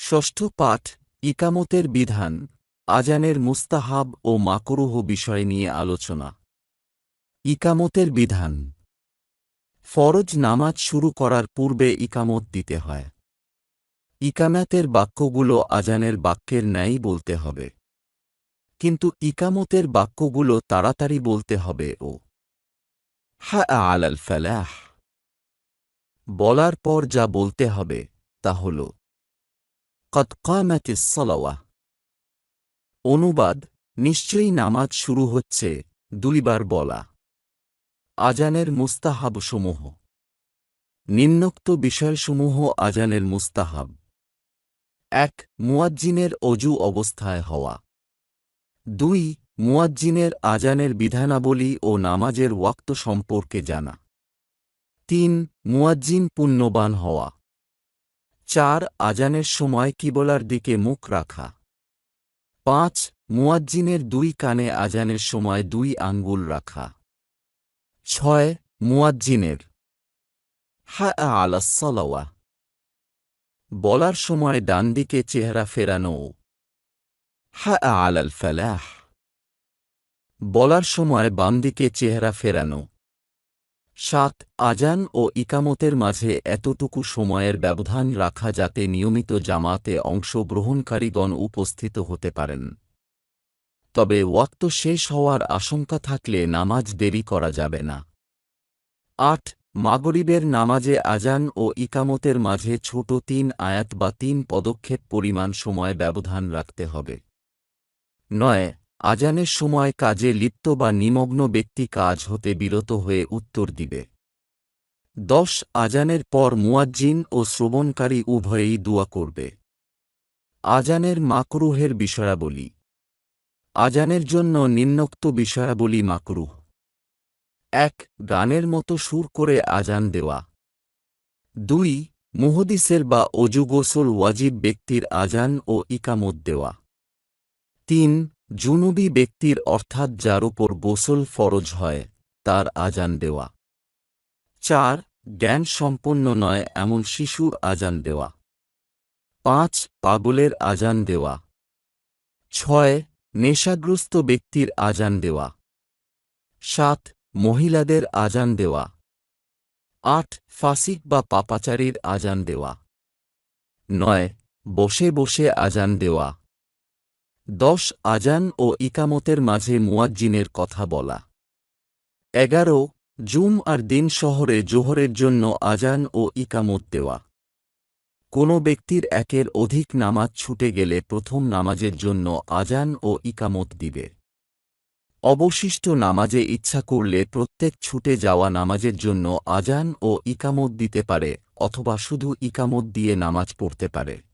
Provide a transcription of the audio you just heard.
ষষ্ঠ পাঠ, ইকামতের বিধান, আজানের মুস্তাহাব ও মাকরুহ বিষয় নিয়ে আলোচনা। ইকামতের বিধান, ফরজ নামাজ শুরু করার পূর্বে ইকামত দিতে হয়। ইকামাতের বাক্যগুলো আজানের বাক্যের ন্যায় বলতে হবে। কিন্তু ইকামতের বাক্যগুলো তাড়াতাড়ি বলতে হবে ও। হা আলাল ফালাহ, বলার পর যা বলতে হবে তা হল কদ কামাতিস সলাওয়া অনুবাদ, নিশ্চয়ই নামাজ শুরু হচ্ছে দুইবার বলা। আজানের মুস্তাহাবসমূহ নিম্নোক্ত বিষয়সমূহ আজানের মুস্তাহাব। এক, মুয়াজ্জিনের অজু অবস্থায় হওয়া। দুই, মুয়াজ্জিনের আজানের বিধানাবলী ও নামাজের ওয়াক্ত সম্পর্কে জানা। তিন, মুয়াজ্জিন পুণ্যবান হওয়া। চার আজানের সময় কিবলার দিকে মুখ রাখা। পাঁচ, মুয়াজ্জিনের দুই কানে আজানের সময় দুই আঙ্গুল রাখা। ছয়, মুয়াজ্জিনের। হা আলাসলাওয়া বলার সময় ডান দিকে চেহারা ফেরানো। হা আলাল ফালাহ। বলার সময় বাম দিকে চেহারা ফেরানো। সাত, আজান ও ইকামতের মাঝে এতটুকু সময়ের ব্যবধান রাখা যাতে নিয়মিত জামাতে অংশগ্রহণকারীগণ উপস্থিত হতে পারেন। তবে ওয়াক্ত শেষ হওয়ার আশঙ্কা থাকলে নামাজ দেরি করা যাবে না। আট, মাগরিবের নামাজে আজান ও ইকামতের মাঝে ছোট তিন আয়াত বা তিন পদক্ষেপ পরিমাণ সময় ব্যবধান রাখতে হবে। নয় আজানের সময় কাজে লিপ্ত বা নিমগ্ন ব্যক্তি কাজ হতে বিরত হয়ে উত্তর দিবে। দশ, আজানের পর মুয়াজ্জিন ও শ্রবণকারী উভয়েই দোয়া করবে। আজানের মাকরুহের বিষয়াবলী। আজানের জন্য নিম্নোক্ত বিষয়াবলী মাকরুহ। এক, গানের মতো সুর করে আজান দেওয়া। দুই, মুহদিসের বা অজুগোসল ওয়াজিব ব্যক্তির আজান ও ইকামত দেওয়া। তিন জুনুবি ব্যক্তির অর্থাৎ যার উপর গোসল ফরজ হয়, তার আজান দেওয়া। চার, জ্ঞান সম্পন্ন নয়, এমন শিশুর আজান দেওয়া। পাঁচ, পাগলের আজান দেওয়া। ছয়, নেশাগ্রস্ত ব্যক্তির আজান দেওয়া। সাত, মহিলাদের আজান দেওয়া। আট ফাসিক বা পাপাচারীর আজান দেওয়া। নয়, বসে বসে আজান দেওয়া। দশ আজান ও ইকামতের মাঝে মুয়াজ্জিনের কথা বলা। এগারো, জুম আর দিন শহরে জোহরের জন্য আজান ও ইকামত দেওয়া। কোনো ব্যক্তির একের অধিক নামাজ ছুটে গেলে প্রথম নামাজের জন্য আজান ও ইকামত দিবে। অবশিষ্ট নামাজে ইচ্ছা করলে প্রত্যেক ছুটে যাওয়া নামাজের জন্য আজান ও ইকামত দিতে পারে, অথবা শুধু ইকামত দিয়ে নামাজ পড়তে পারে।